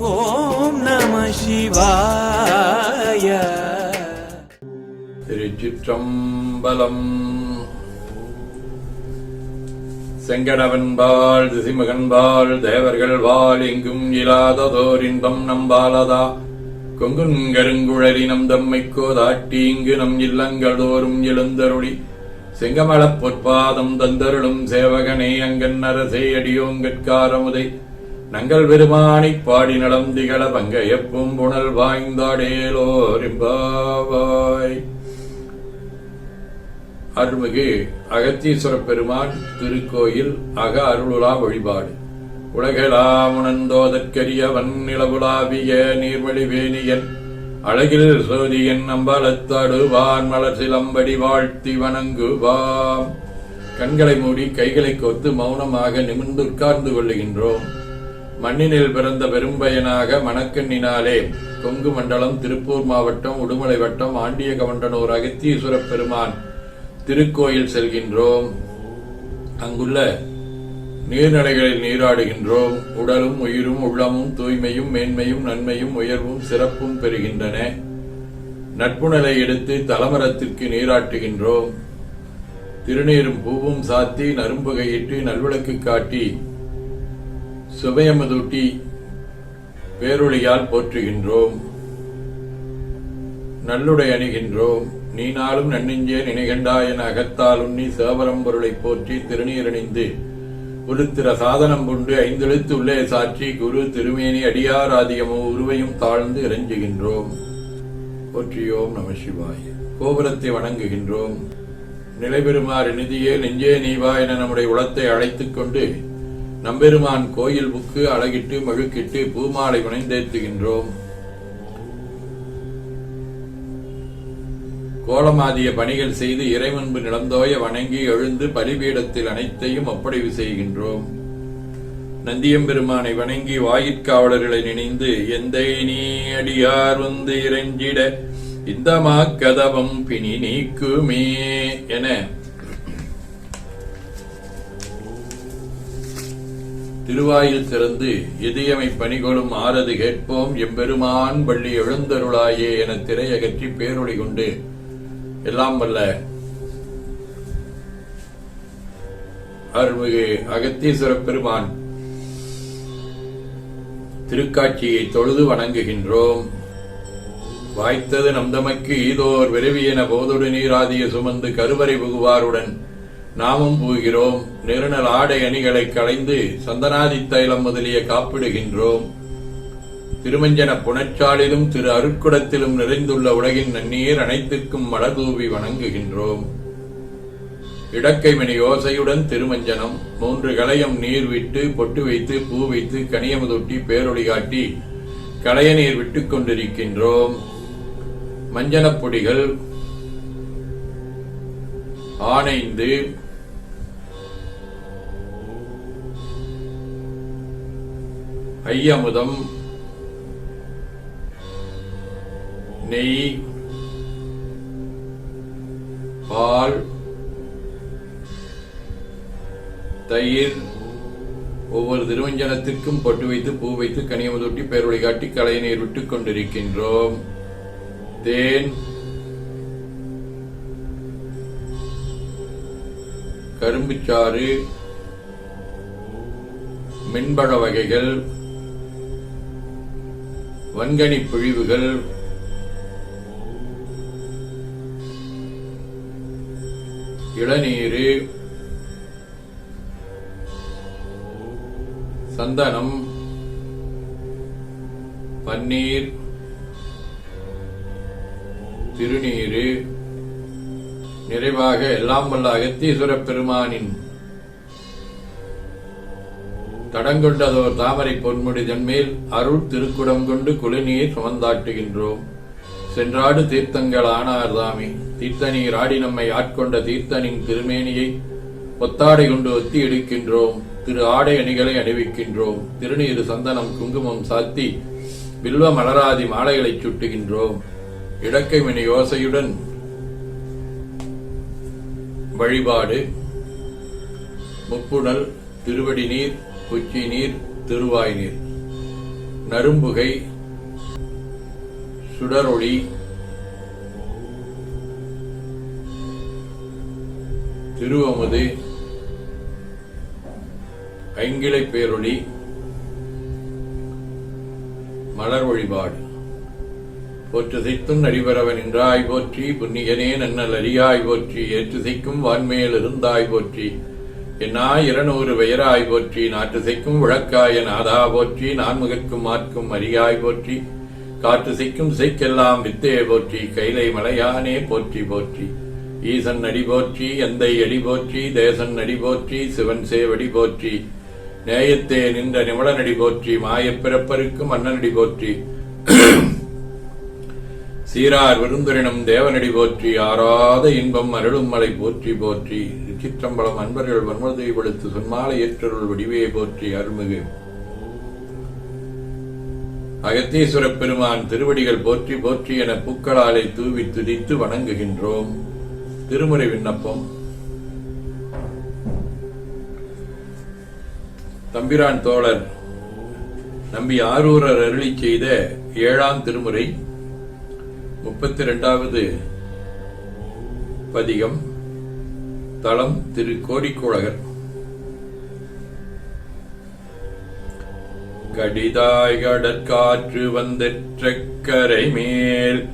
ஓம் நம சிவாய. திருச்சிற்றம்பலம். செங்கடவன்பால் திசிமகன்பால் தேவர்கள் வாழ் எங்கும் இல்லாததோர் இன்பம் நம்பாலதா. கொங்குன் நம் தம்மை கோதாட்டி இங்கு நம் இல்லங்களோறும் எழுந்தருளி. செங்கமலப் பொற்பாதம் தந்தருளும் சேவகனே அங்கன் அரசே அடியோங்கட்காரமுதை நங்கள் பெருமானி பாடி நலம் திகழ பங்கையப்பும் புனல் வாய்ந்தாடேலோரிம்பாவாய் அருள்மிகு அகத்தீஸ்வர பெருமான் திருக்கோயில் அக அருளுலா வழிபாடு. உலகெலாம் உணர்ந்தோதற்கரியவன் நிலவுலாவிய நீர்வழி வேணியன் அழகில் சோதியன் அம்பலத்தடுவான் மலர் சிலம்படி வாழ்த்தி வணங்குவாம். கண்களை மூடி கைகளை கோத்து மௌனமாக நிமிர்ந்து உட்கார்ந்து கொள்ளுகின்றோம். மண்ணினில் பிறந்த பெரும்பயனாக மணக்கண்ணினாலே கொங்கு மண்டலம் திருப்பூர் மாவட்டம் உடுமலை வட்டம் ஆண்டிய கவண்டனூர் அகத்தீஸ்வரப் பெருமான் திருக்கோயில் செல்கின்றோம். அங்குள்ள நீர்நிலைகளில் நீராடுகின்றோம். உடலும் உயிரும் உள்ளமும் தூய்மையும் மேன்மையும் நன்மையும் உயர்வும் சிறப்பும் பெறுகின்றன. நட்புணலை எடுத்து தலமரத்திற்கு நீராட்டுகின்றோம். திருநீரும் பூவும் சாத்தி நரும்புகையிட்டு நல்விளக்கு காட்டி சுபயமதூட்டி பேரொளியால் போற்றுகின்றோம். நல்லுடை அணிகின்றோம். நீ நாளும் நன்னெஞ்சே நினைகண்டாயன அகத்தால் உண்ணி சேவரம் பொருளை போற்றி திருநீரணிந்து உருத்திர சாதனம் கொண்டு ஐந்தெழுத்து உள்ளே சாட்சி குரு திருமேனி அடியார் ஆதியமோ உருவையும் தாழ்ந்து இறைஞ்சுகின்றோம். போற்றியோம் நம சிவாய. கோபுரத்தை வணங்குகின்றோம். நிலைபெறுமாறு நிதியே நெஞ்சே நீவா என நம்முடைய உளத்தை அழைத்துக் கொண்டு நம்பெருமான் கோயில் புக்கு அழகிட்டு மழுக்கிட்டு பூமாலை புனைந்தேத்துகின்றோம் கோலமாதிய பணிகள் செய்து இறைமுன்பு நிலந்தோய வணங்கி எழுந்து பலிபீடத்தில் அனைத்தையும் ஒப்படைவு செய்கின்றோம். நந்தியம்பெருமானை வணங்கி வாயிற்காவலர்களை நினைந்து எந்தை நீ அடியார் வந்து இறைஞ்சிட இந்த மாக்கதவம் பிணி நீக்குமே என திருவாயில் திறந்து இதயமை பணிகொடும் ஆரது கேட்போம் எம்பெருமான் பள்ளி எழுந்தருளாயே என திரையகற்றி பேரொளி கொண்டு எல்லாம் வல்ல அருள்மிகு அகத்தீஸ்வர பெருமான் திருக்காட்சியை தொழுது வணங்குகின்றோம். வாய்த்தது நம் தமக்கு ஈதோர் விரைவியன போதொடு நீராதிய சுமந்து கருவறை புகுவாருடன் நாமும் போகிறோம். நிறுநல் ஆடை அணிகளை களைந்து சந்தனாதி தைலம் முதலிய காப்பிடுகின்றோம். திருமஞ்சன புனச்சாலிலும் திரு அருட்குடத்திலும் நிறைந்துள்ள உலகின் நன்னீர் அனைத்திற்கும் மலதூவி வணங்குகின்றோம். இடக்கைமணி யோசையுடன் திருமஞ்சனம் மூன்று களையம் நீர் விட்டு பொட்டு வைத்து பூ வைத்து கனியமுதொட்டி பேரொளி காட்டி களைய நீர் விட்டுக் கொண்டிருக்கின்றோம். மஞ்சனப் பொடிகள் ஆனைந்து ஐயமுதம். நெய் பால் தயிர் ஒவ்வொரு திருவஞ்சனத்திற்கும் பொட்டு வைத்து பூ வைத்து கனியமுதொட்டி பேரொளி காட்டி கலையினை நீர் விட்டுக் கொண்டிருக்கின்றோம். தேன் கரும்புச்சாறு மின்பழ வகைகள் வன்கனி பிழிவுகள். இளநீரு. சந்தனம். பன்னீர். திருநீரு. நிறைவாக எல்லாம் வல்ல அகத்தீஸ்வர பெருமானின் தடங்கொண்டதோர் தாமரை பொன்முடி தன்மேல் அருள் திருக்குடம் கொண்டு குளிநீர் சுமந்தாட்டுகின்றோம். சென்றாடு தீர்த்தங்கள் ஆனார் தாமே. தீர்த்தநீர் ஆடி நம்மை ஆட்கொண்ட தீர்த்தனின் திருமேனியை ஒத்தாடை கொண்டு ஒத்தி எடுக்கின்றோம். திரு ஆடை அணிகளை அணிவிக்கின்றோம். திருநீரு சந்தனம் குங்குமம் சாத்தி வில்வ மலராதி மாலைகளை சுட்டுகின்றோம். இடக்கை மணி யோசையுடன் வழிபாடு. முப்புணல் திருவடி நீர் குச்சி நீர் திருவாய் நீர். நரும்புகை சுடரொளி திருவமுது ஐங்கிளை பேரொளி மலர் வழிபாடு. போற்றுசைத்தும் நடிபரவன் என்றாய் போற்றி புன்னியனே நன்னல் அறியாய் போற்றி ஏற்றுசைக்கும் வான்மேல் இருந்தாய் போற்றி. என்னாய் இருநூறு பெயராய் போற்றி நாற்றுசைக்கும் விளக்காய நாதா போற்றி நான்முகக்கும் மாற்கும் அரியாய் போற்றி காற்றுசைக்கும் சிக்கெல்லாம் வித்தே போற்றி கைலை மலையானே போற்றி போற்றி. ஈசன் அடி போற்றி எந்தை அடி போற்றி தேசன் அடி போற்றி சிவன் சேவடி போற்றி. நேயத்தே நின்ற நிமலனடி போற்றி மாயப் பிறப்பருக்கும் போற்றி. சீரார் விருந்துரினம் தேவனடி போற்றி ஆறாத இன்பம் அருளும் மலை போற்றி போற்றி. திருச்சிற்றம்பலம் அன்பர்கள் வன்மதை படுத்து சொன்மாலை ஏற்றருள் வடிவையை போற்றி அருள்மிகு. அகத்தீஸ்வர பெருமான் திருவடிகள் போற்றி போற்றி என பூக்களாலை தூவி துதித்து வணங்குகின்றோம். திருமுறை விண்ணப்பம். தம்பிரான் தோழர் நம்பி ஆரூரர் அருளி செய்த ஏழாம் திருமுறை முப்பத்தி இரண்டாவது பதிகம். தலம் திரு கோடிக்கோழகர் கடிதாய் கடற்காற்று வந்தெற்ற கரை மேல்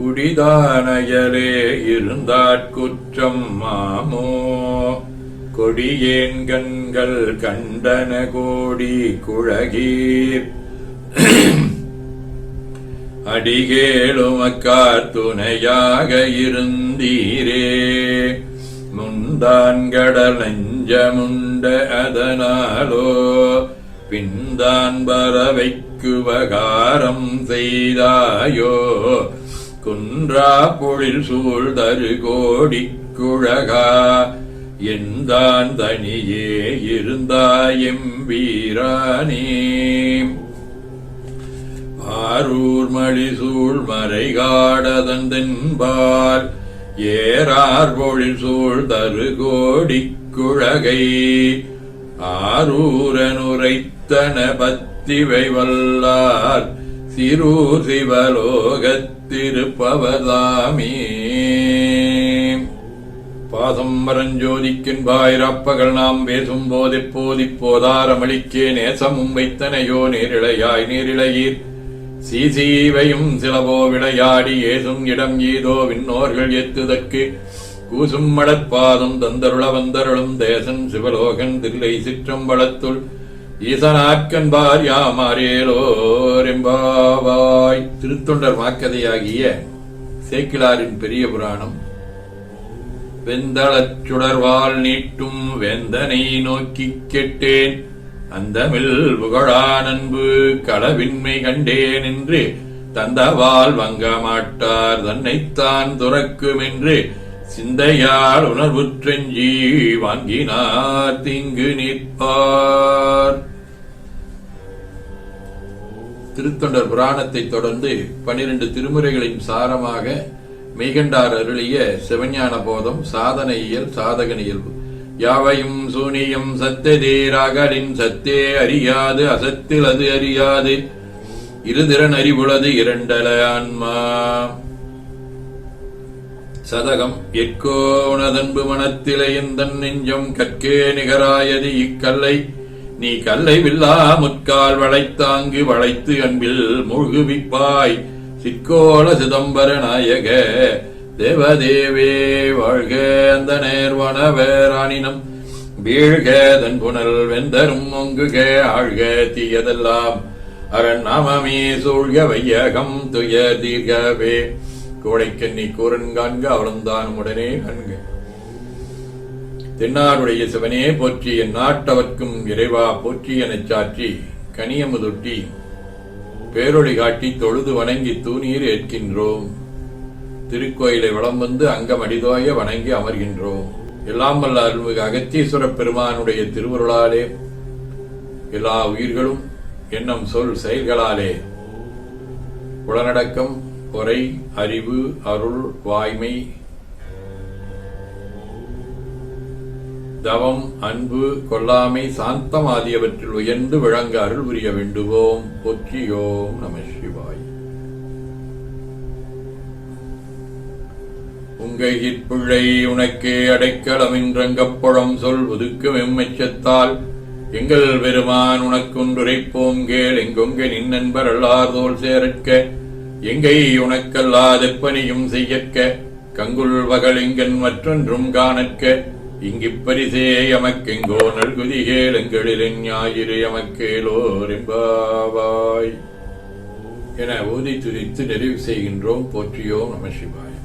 குடிதானயலே இருந்தாற்குற்றம் மாமோ. கொடியேன் கண்கள் கண்டன கோடி குழகீர். அடிகேளுமக்கார் துணையாக இருந்தீரே. முந்தான் கடல் நெஞ்சமுண்ட அதனாலோ பின்தான் பறவைக்கு உபகாரம் செய்தாயோ குன்றா பொழில் சூழ் தரு கோடி குழகா எந்தான் தனியே இருந்தாயம் இருந்தாயெம்பீரானே ஆரூர் மழிசூழ் மறைகாடதன் தென்பால் ஏறார் பொழில் சூழ் தரு கோடி குழகை ஆரூரனுரைத்தன பத்திவை வல்லார் சிறூர் சிவலோகத்திருப்பவதாமே பாதம் மரஞ்சோதிக்கின்பாய் ரப்பகள் நாம் பேசும் போதெப்போதிப் போதாரமளிக்கே நேசமும் வைத்தனையோ நேரிழையாய் நேரிழையீர். சீசீவையும் சிலவோ விளையாடி ஏசும் இடம் ஏதோ விண்ணோர்கள் எத்துதற்கு கூசும் மடற்பாதம் தந்தருள வந்தருளும் தேசன் சிவலோகன் தில்லை சிற்றம்பலத்துள். ஈசனாக்கன்பார் யாமாரேலோரெம்பாவாய் திருத்தொண்டர் மாக்கதையாகிய சேக்கிலாரின் பெரிய புராணம். வெந்தளச் சுடர்வால் நீட்டும் வேந்தனை நோக்கிக் கெட்டேன். அந்தமில் புகழான் அன்பு களவின்மை கண்டேன் என்று தந்தவால் வங்க மாட்டார் தன்னைத்தான் துறக்கும் என்று சிந்தையால் உணர்வுற்றெஞ்சி வாங்கினார் தீங்கு நிற்பார் திருத்தொண்டர் புராணத்தை தொடர்ந்து பனிரெண்டு திருமுறைகளின் சாரமாக மெய்கண்டார் அருளிய சிவஞான போதம் சாதனையியல் சாதக இயல்பு. யாவையும் சூனியம் சத்ததேராகலின் சத்தே அறியாது அசத்தில் அது அறியாது. இருதிறன் அறிவுளது இரண்டல ஆன்மா. சதகம் எற்கோ உனதன்பு மனத்திலே எந்தன் நெஞ்சம் கற்கே நிகராயது இக்கல்லை. நீ கல்லை வில்லா முற்கால் வளைத்தாங்கு வளைத்து அன்பில் மூழ்குவிப்பாய். சிக்கோள சிதம்பர நாயக தேவதேவே வாழ்க அந்த நேர்வன வேராணினம் வீழ்க தன் புனல் வெந்தரும் ஒங்குக ஆழ்க தீயதெல்லாம். அரண் நாமமே சூழ்க வையகம் துய தீர்கவே. கோடைக்கண்ணி கூரன் காண்க அவளந்தான் உடனே கண்க தென்னாருடைய சிவனே போற்றி என் நாட்டவர்க்கும் இறைவா போற்றி எனச் சாற்றி கனியமுதொட்டி பேரொளி காட்டி தொழுது வணங்கி தூணீர் ஏற்கின்றோம். திருக்கோயிலை வளம் வந்து அங்கம் அடிதோய வணங்கி அமர்கின்றோம். எல்லாம் வல்ல அருள்மிகு அகத்தீஸ்வர பெருமானுடைய திருவருளாலே எல்லா உயிர்களும் எண்ணம் சொல் செயல்களாலே. உடனடக்கம் பொறை அறிவு அருள் வாய்மை தவம் அன்பு கொல்லாமை சாந்தம் ஆகியவற்றில் உயர்ந்து விளங்க அருள் புரிய வேண்டுவோம். பொற்றியோம் நம சிவாய். உங்கை பிள்ளை உனக்கே அடைக்கலமின்றங்கப்புறம் சொல் ஒதுக்கும் எம்மெச்சத்தால் எங்கள் பெருமான் உனக்குன்றுரைப்போம் கேள் எங்கொங்க நின் நண்பர் சேரற்க. எங்கை உனக்கல்லாதெப்பனியும் செய்யற்க. கங்குல் வகலிங்கன் மற்றொன்றும் காணற்க. இங்கிப்பரிசே எமக்கெங்கோ நல்குதிகேள் எங்களில் ஞாயிறு எமக்கேலோர் எம்பாவாய் என ஓதி துதித்து நிறைவு செய்கின்றோம் போற்றியோம் நம சிவாய்.